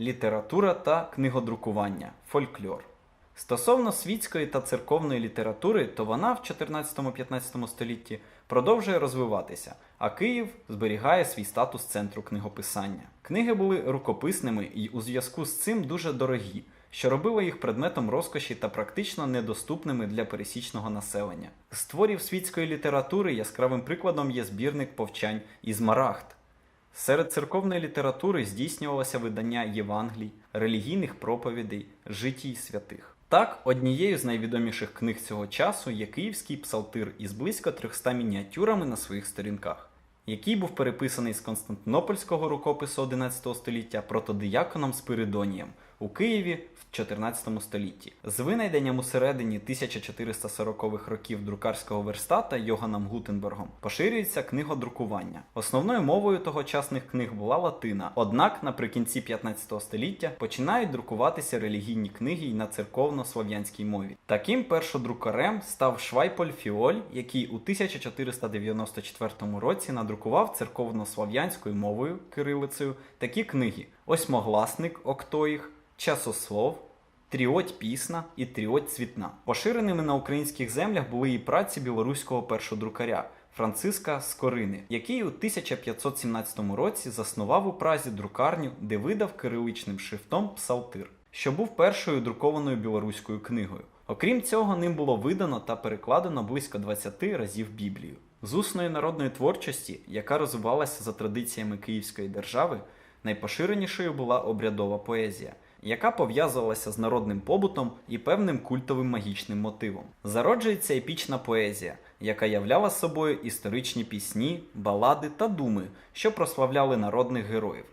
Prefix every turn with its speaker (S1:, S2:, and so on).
S1: Література та книгодрукування, фольклор. Стосовно світської та церковної літератури, то вона в 14-15 столітті продовжує розвиватися, а Київ зберігає свій статус центру книгописання. Книги були рукописними і у зв'язку з цим дуже дорогі, що робило їх предметом розкоші та практично недоступними для пересічного населення. З творів світської літератури яскравим прикладом є збірник повчань Ізмарагд. Серед церковної літератури здійснювалося видання Євангелій, релігійних проповідей, житій святих. Так, однією з найвідоміших книг цього часу є київський псалтир із близько 300 мініатюрами на своїх сторінках, який був переписаний з Константинопольського рукопису 11 століття протодияконом Спиридонієм у Києві в 14 столітті. З винайденням у середині 1440-х років друкарського верстата Йоганом Гутенбергом поширюється книгодрукування. Основною мовою тогочасних книг була латина. Однак наприкінці 15 століття починають друкуватися релігійні книги й на церковно-слов'янській мові. Таким першодрукарем став Швайполь Фіоль, який у 1494 році надрукував церковно-слов'янською мовою кирилицею такі книги: Осьмогласник Октоїх, Часослов. Тріоть пісна і тріоть цвітна. Поширеними на українських землях були і праці білоруського першодрукаря Франциска Скорини, який у 1517 році заснував у Празі друкарню, де видав кириличним шрифтом Псалтир, що був першою друкованою білоруською книгою. Окрім цього, ним було видано та перекладено близько 20 разів Біблію. З усної народної творчості, яка розвивалася за традиціями Київської держави, найпоширенішою була обрядова поезія яка пов'язувалася з народним побутом і певним культовим магічним мотивом. Зароджується епічна поезія, яка являла собою історичні пісні, балади та думи, що прославляли народних героїв.